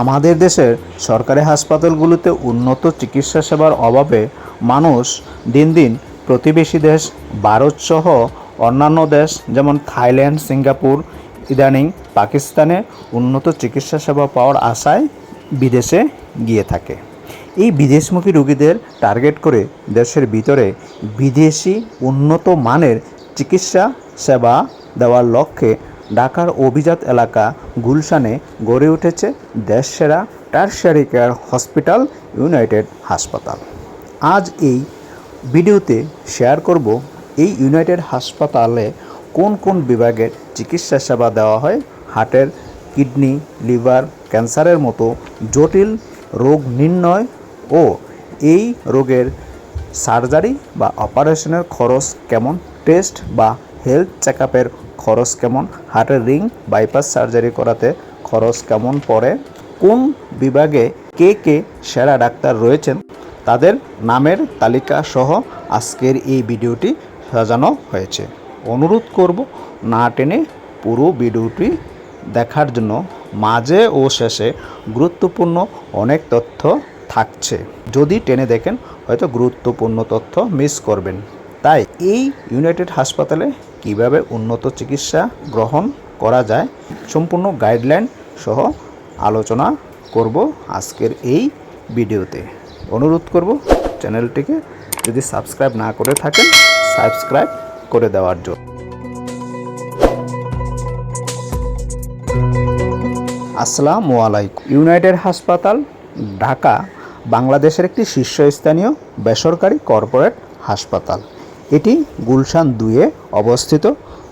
আমাদের দেশের সরকারি হাসপাতালগুলোতে উন্নত চিকিৎসা সেবার অভাবে মানুষ দিন দিন প্রতিবেশী দেশ, ভারত সহ অন্যান্য দেশ যেমন থাইল্যান্ড, সিঙ্গাপুর, ইদানিং পাকিস্তানে উন্নত চিকিৎসা সেবা পাওয়ার আশায় বিদেশে গিয়ে থাকে। এই বিদেশমুখী রোগীদের টার্গেট করে দেশের ভিতরে বিদেশি উন্নত মানের চিকিৎসা সেবা দেওয়ার লক্ষ্যে ঢাকার অভিজাত এলাকা গুলশানে গড়ে উঠেছে দেশসেরা টার্সারি কেয়ার হসপিটাল ইউনাইটেড হাসপাতাল আজ এই ভিডিওতে শেয়ার করব এই ইউনাইটেড হাসপাতালে কোন কোন বিভাগের চিকিৎসা সেবা দেওয়া হয়? হার্টের, কিডনি, লিভার, ক্যান্সারের মতো জটিল রোগ নির্ণয় ও এই রোগের সার্জারি বা অপারেশনের খরচ কেমন? টেস্ট বা হেলথ চেক খরচ কেমন? হার্টের রিং, বাইপাস সার্জারি করাতে খরচ কেমন পড়ে? কোন বিভাগে কে কে সেরা ডাক্তার রয়েছেন? তাদের নামের তালিকা সহ আজকের এই ভিডিওটি সাজানো হয়েছে। অনুরোধ করব না টেনে পুরো ভিডিওটি দেখার জন্য। মাঝে ও শেষে গুরুত্বপূর্ণ অনেক তথ্য থাকছে। যদি টেনে দেখেন, হয়তো গুরুত্বপূর্ণ তথ্য মিস করবেন। তাই এই ইউনাইটেড হাসপাতালে কীভাবে উন্নত চিকিৎসা গ্রহণ করা যায় সম্পূর্ণ গাইডলাইন সহ আলোচনা করব আজকের এই ভিডিওতে। অনুরোধ করব চ্যানেলটিকে যদি সাবস্ক্রাইব না করে থাকেন, সাবস্ক্রাইব করে দেওয়ার জন্য। আসসালামু আলাইকুম। ইউনাইটেড হাসপাতাল, ঢাকা, বাংলাদেশের একটি শীর্ষস্থানীয় বেসরকারি কর্পোরেট হাসপাতাল। এটি গুলশান দুয়ে অবস্থিত।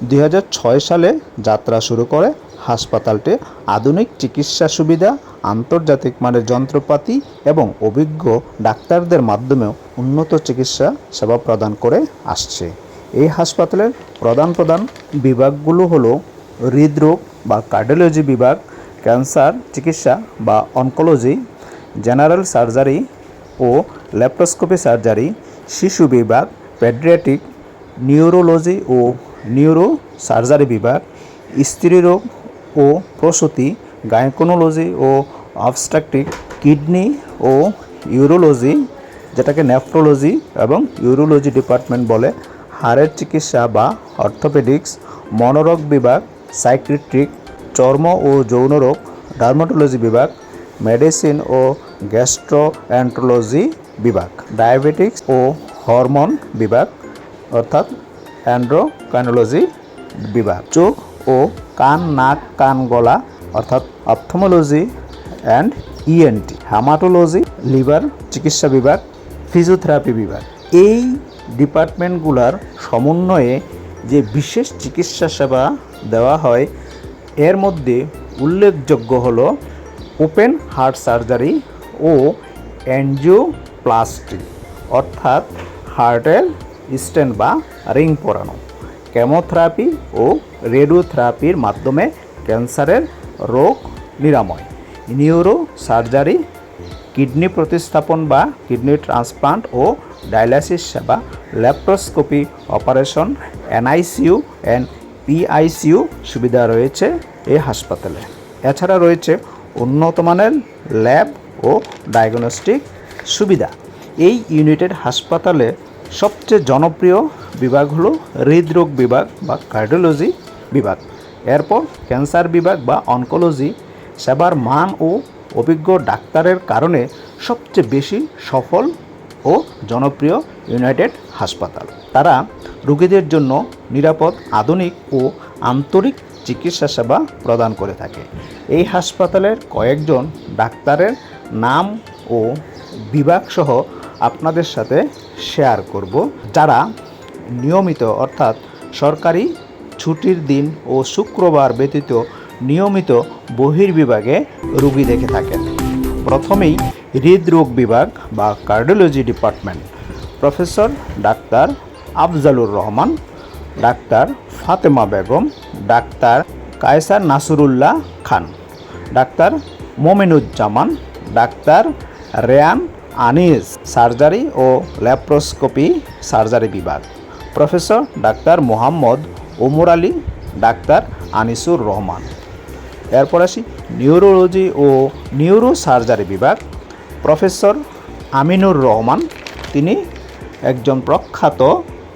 দুই হাজার ছয় সালে যাত্রা শুরু করে হাসপাতালটি আধুনিক চিকিৎসা সুবিধা, আন্তর্জাতিক মানের যন্ত্রপাতি এবং অভিজ্ঞ ডাক্তারদের মাধ্যমেও উন্নত চিকিৎসা সেবা প্রদান করে আসছে। এই হাসপাতালের প্রধান প্রধান বিভাগগুলো হলো হৃদরোগ বা কার্ডিওলজি বিভাগ, ক্যান্সার চিকিৎসা বা অনকোলজি, জেনারেল সার্জারি ও ল্যাপ্রোস্কোপি সার্জারি, শিশু বিভাগ পেডিয়াট্রিক নিউরোলজি ও নিউরো সার্জারি বিভাগ স্ত্রীরোগ ও প্রসূতি, গাইকোনোলজি ও অবস্ট্রাকটিক কিডনি ও ইউরোলজি, যেটাকে নেফ্রোলজি এবং ইউরোলজি ডিপার্টমেন্ট বলে, হাড়ের চিকিৎসা বা অর্থোপেডিক্স, মনোরোগ বিভাগ সাইক্রিট্রিক চর্ম ও যৌন রোগ, ডার্মাটোলজি বিভাগ, মেডিসিন ও গ্যাস্ট্রোএন্ট্রোলজি বিভাগ, ডায়াবেটিক্স ও হরমোন বিভাগ, অর্থাৎ অ্যান্ড্রোকাইনোলজি বিভাগ। চোখ ও কান, নাক, কান, গলা, অর্থাৎ ophthalmology and ENT haematology liver চিকিৎসা বিভাগ, ফিজিওথেরাপি বিভাগ। এই ডিপার্টমেন্টগুলোর সমন্বয়ে যে বিশেষ চিকিৎসা সেবা দেওয়া হয়, এর মধ্যে উল্লেখযোগ্য হল ওপেন হার্ট সার্জারি ও অ্যানজিওপ্লাস্টি অর্থাৎ হার্টের স্টেন্ট বা রিং পরানো। কেমোথেরাপি ও রেডিওথেরাপির মাধ্যমে ক্যান্সারের রোগ নিরাময়। নিউরো সার্জারি কিডনি প্রতিস্থাপন বা কিডনি ট্রান্সপ্লান্ট ও ডায়ালাইসিস সেবা, laparoscopy operation, NICU and PICU সুবিধা রয়েছে এই হাসপাতালে। এছাড়া রয়েছে উন্নত মানের ল্যাব ও ডায়াগনস্টিক সুবিধা। এই ইউনাইটেড হাসপাতালে সবচেয়ে জনপ্রিয় বিভাগ হলো হৃদরোগ বিভাগ বা কার্ডিওলজি বিভাগ। এরপর ক্যান্সার বিভাগ বা অনকোলজি সেবার মান ও অভিজ্ঞ ডাক্তারের কারণে সবচেয়ে বেশি সফল ও জনপ্রিয় ইউনাইটেড হাসপাতাল। তারা রোগীদের জন্য নিরাপদ, আধুনিক ও আন্তরিক চিকিৎসা সেবা প্রদান করে থাকে। এই হাসপাতালের কয়েকজন ডাক্তারের নাম ও বিভাগসহ আপনাদের সাথে শেয়ার করব। যারা নিয়মিত, অর্থাৎ সরকারি ছুটির দিন ও শুক্রবার ব্যতীত নিয়মিত বহির্বিভাগে রুগী দেখে থাকেন। প্রথমেই হৃদরোগ বিভাগ বা cardiology department professor doctor Afzalur Rahman, doctor Fatema Begum, doctor Kaiser Nasrullah Khan, doctor Mominuzzaman, doctor Rayan Anis surgery ও ল্যাপ্রোস্কোপি সার্জারি বিভাগ। Professor doctor Mohammad Omar Ali, doctor Anisur Rahman. এরপর আসি নিউরোলজি ও নিউরো সার্জারি বিভাগ। Professor Aminur Rahman, তিনি একজন প্রখ্যাত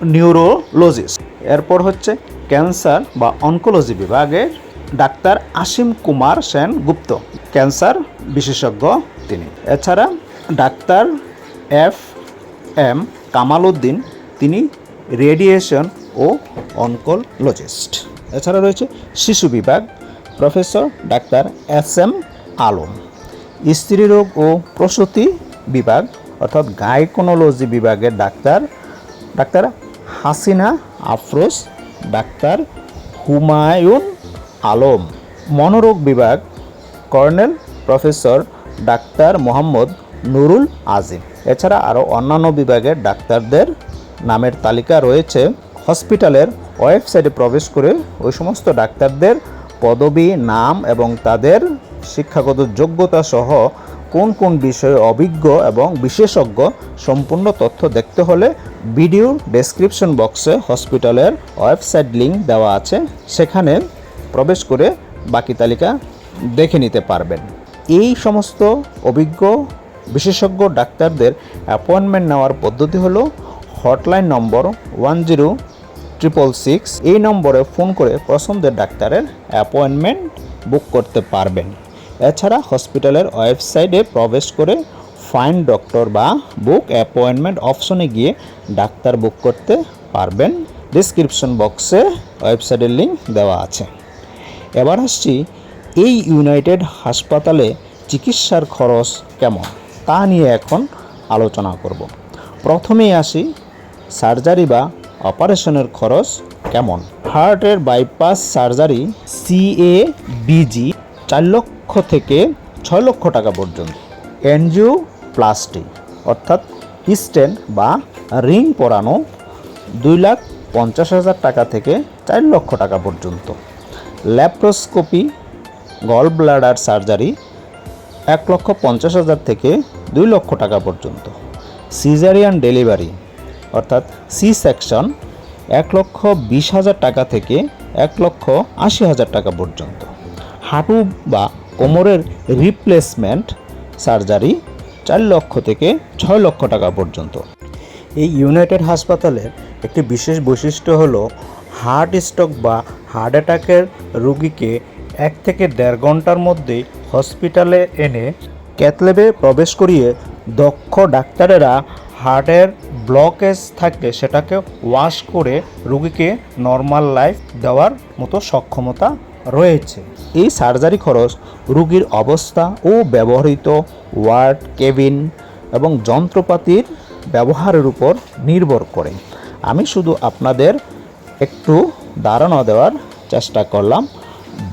neurologist. এরপর হচ্ছে ক্যান্সার বা অনকোলজি বিভাগের ডাক্তার আসিম কুমার সেন গুপ্ত ক্যান্সার বিশেষজ্ঞ তিনি। এছাড়া doctor F M Kamal Uddin তিনি রেডিয়েশন ও অনকোলজিস্ট। এছাড়া রয়েছে শিশু বিভাগ professor doctor S M Alam. স্ত্রীরোগ ও প্রসূতি বিভাগ, অর্থাৎ গাইকোনোলজি বিভাগের doctor doctor Hasina Afroz, doctor Humayun Alam. মনোরোগ বিভাগ colonel professor doctor Mohammad Nurul Azim. এছাড়া আরও অন্যান্য বিভাগের ডাক্তারদের নামের তালিকা রয়েছে। হসপিটালের ওয়েবসাইটে প্রবেশ করে ওই সমস্ত ডাক্তারদের পদবি, নাম এবং তাদের শিক্ষাগত যোগ্যতা সহ কোন কোন বিষয়ে অভিজ্ঞ এবং বিশেষজ্ঞ সম্পূর্ণ তথ্য দেখতে হলে ভিডিও ডেসক্রিপশন বক্সে হসপিটালের ওয়েবসাইট লিঙ্ক দেওয়া আছে। সেখানে প্রবেশ করে বাকি তালিকা দেখে নিতে পারবেন। এই সমস্ত অভিজ্ঞ বিশেষজ্ঞ ডাক্তারদের অ্যাপয়েন্টমেন্ট নেওয়ার পদ্ধতি হলো hotline number one zero triple six এই নম্বরে ফোন করে পছন্দের ডাক্তারের অ্যাপয়েন্টমেন্ট বুক করতে পারবেন। এছাড়া হসপিটালের ওয়েবসাইটে প্রবেশ করে ফাইন ডক্টর বা বুক অ্যাপয়েন্টমেন্ট অপশনে গিয়ে ডাক্তার বুক করতে পারবেন। ডিসক্রিপশন বক্সে ওয়েবসাইটের লিঙ্ক দেওয়া আছে। এবার আসছি এই ইউনাইটেড হাসপাতালে চিকিৎসার খরচ কেমন? তা নিয়ে এখন আলোচনা করব। প্রথমেই আসি, সার্জারি বা অপারেশনের খরচ কেমন? হার্টের বাইপাস সার্জারি সিএ বিজি চার লক্ষ থেকে ছয় লক্ষ টাকা পর্যন্ত। এনজিওপ্লাস্টি অর্থাৎ স্টেন্ট বা রিং পরানো দুই লাখ পঞ্চাশ হাজার টাকা থেকে চার লক্ষ টাকা পর্যন্ত। ল্যাপ্রোস্কোপি গল ব্লাডার সার্জারি এক লক্ষ পঞ্চাশ হাজার থেকে দুই লক্ষ টাকা পর্যন্ত। সিজারিয়ান ডেলিভারি অর্থাৎ সি সেকশন এক লক্ষ বিশ হাজার টাকা থেকে এক লক্ষ আশি হাজার টাকা পর্যন্ত। হাঁটু বা কোমরের রিপ্লেসমেন্ট সার্জারি চার লক্ষ থেকে ছয় লক্ষ টাকা পর্যন্ত। এই ইউনাইটেড হাসপাতালের একটি বিশেষ বৈশিষ্ট্য হলো, হার্ট স্ট্রোক বা হার্ট অ্যাটাকের রোগীকে এক থেকে দেড় ঘণ্টার মধ্যে হসপিটালে এনে ক্যাথলেবে প্রবেশ করিয়ে দক্ষ ডাক্তারেরা হার্টের ব্লকেজ থাকলে সেটাকে ওয়াশ করে রুগীকে নর্মাল লাইফ দেওয়ার মতো সক্ষমতা রয়েছে। এই সার্জারি খরচ রুগীর অবস্থা ও ব্যবহৃত ওয়ার্ড, কেবিন এবং যন্ত্রপাতির ব্যবহারের উপর নির্ভর করে। আমি শুধু আপনাদের একটু ধারণা দেওয়ার চেষ্টা করলাম।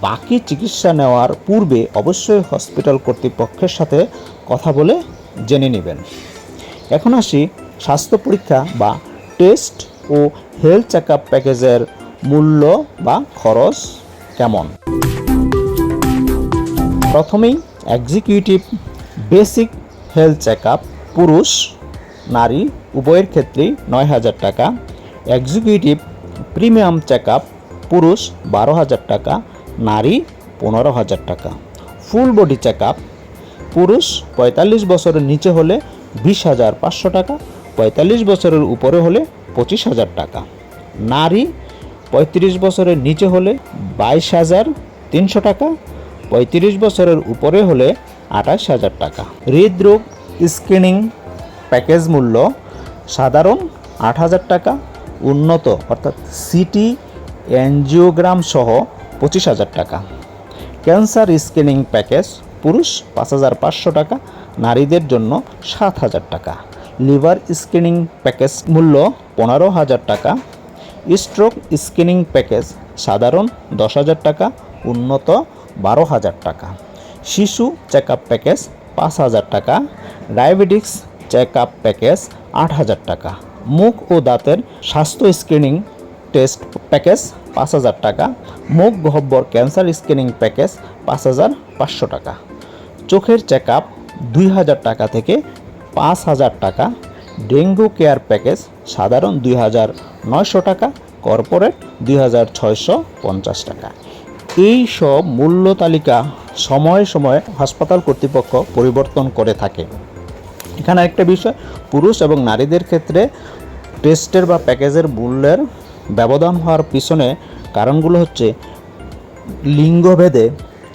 বাকি চিকিৎসা নেওয়ার পূর্বে অবশ্যই হসপিটাল কর্তৃপক্ষের সাথে কথা বলে জেনে নেবেন। এখন আসি স্বাস্থ্য পরীক্ষা বা টেস্ট ও হেলথ চেক আপ প্যাকেজের মূল্য বা খরচ কেমন? প্রথমেই executive basic health check up পুরুষ, নারী উভয়ের ক্ষেত্রেই নয় হাজার টাকা। এক্সিকিউটিভ প্রিমিয়াম চেক আপ পুরুষ বারো হাজার টাকা। নারী পনেরো হাজার টাকা। ফুল বডি চেক আপ পুরুষ পঁয়তাল্লিশ বছরের নিচে হলে বিশ হাজার পাঁচশো টাকা, পঁয়তাল্লিশ বছরের উপরে হলে পঁচিশ হাজার টাকা। নারী পঁয়ত্রিশ বছরের নিচে হলে বাইশ হাজার তিনশো টাকা, পঁয়ত্রিশ বছরের উপরে হলে আঠাশ হাজার টাকা। হৃদরোগ স্ক্রিনিং প্যাকেজ মূল্য সাধারণ আট হাজার টাকা, উন্নত অর্থাৎ সিটি, এনজিওগ্রাম সহ পঁচিশ হাজার টাকা। ক্যান্সার স্ক্রিনিং প্যাকেজ পুরুষ পাঁচ হাজার পাঁচশো টাকা, নারীদের জন্য সাত হাজার টাকা। লিভার স্ক্রিনিং প্যাকেজ মূল্য পনেরো হাজার টাকা। স্ট্রোক স্ক্রিনিং প্যাকেজ সাধারণ দশ হাজার টাকা, উন্নত বারো হাজার টাকা। শিশু চেক আপ প্যাকেজ পাঁচ হাজার টাকা। ডায়াবেটিক্স চেক আপ প্যাকেজ আট হাজার টাকা। মুখ ও দাঁতের স্বাস্থ্য স্ক্রিনিং টেস্ট প্যাকেজ পাঁচ হাজার টাকা। মুখ গহব্বর ক্যান্সার স্ক্রিনিং প্যাকেজ পাঁচ হাজার পাঁচশো টাকা। চোখের চেক আপ দুই হাজার টাকা থেকে পাঁচ হাজার টাকা। ডেঙ্গু কেয়ার প্যাকেজ সাধারণ দুই হাজার নয়শো টাকা, কর্পোরেট দুই হাজার ছয়শো পঞ্চাশ টাকা। এই সব মূল্য তালিকা সময়ে সময়ে হাসপাতাল কর্তৃপক্ষ পরিবর্তন করে থাকে। এখানে একটা বিষয়, পুরুষ এবং নারীদের ক্ষেত্রে টেস্টের বা প্যাকেজের মূল্যের ব্যবধান হওয়ার পিছনে কারণগুলো হচ্ছে লিঙ্গভেদে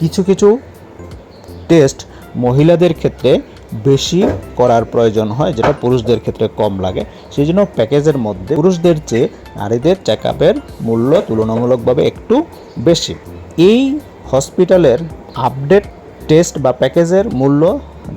কিছু কিছু টেস্ট মহিলাদের ক্ষেত্রে বেশি করার প্রয়োজন হয়, যেটা পুরুষদের ক্ষেত্রে কম লাগে। সেই জন্য প্যাকেজের মধ্যে পুরুষদের চেয়ে নারীদের চেক মূল্য তুলনামূলকভাবে একটু বেশি। এই হসপিটালের আপডেট টেস্ট বা প্যাকেজের মূল্য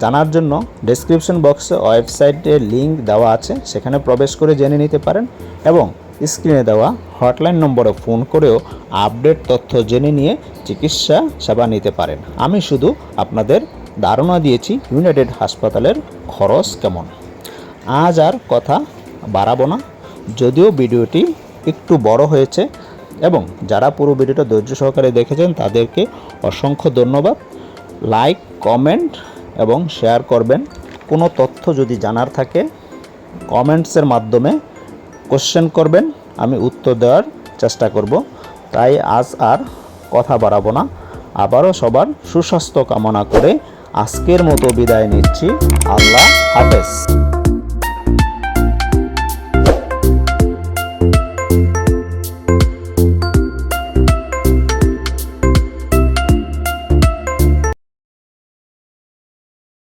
জানার জন্য ডেসক্রিপশন বক্সে ওয়েবসাইটে লিংক দেওয়া আছে, সেখানে প্রবেশ করে জেনে নিতে পারেন এবং স্ক্রিনে দেওয়া হটলাইন নম্বরে ফোন করেও আপডেট তথ্য জেনে নিয়ে চিকিৎসা সেবা নিতে পারেন। আমি শুধু আপনাদের ধারণা দিয়েছি ইউনাইটেড হাসপাতালের খরচ কেমন। আজ আর কথা বাড়াবো না। যদিও ভিডিওটি একটু বড় হয়েছে এবং যারা পুরো ভিডিওটা ধৈর্য সহকারে দেখেছেন, তাদেরকে অসংখ্য ধন্যবাদ। লাইক, কমেন্ট এবং শেয়ার করবেন। কোনো তথ্য যদি জানার থাকে, কমেন্টসের মাধ্যমে কোশ্চেন করবেন, আমি উত্তর দেওয়ার চেষ্টা করব। তাই আজ আর কথা বাড়াবো না। আবারও সবার সুস্বাস্থ্য কামনা করে আজকের মতো বিদায় নিচ্ছি। আল্লাহ হাফেজ।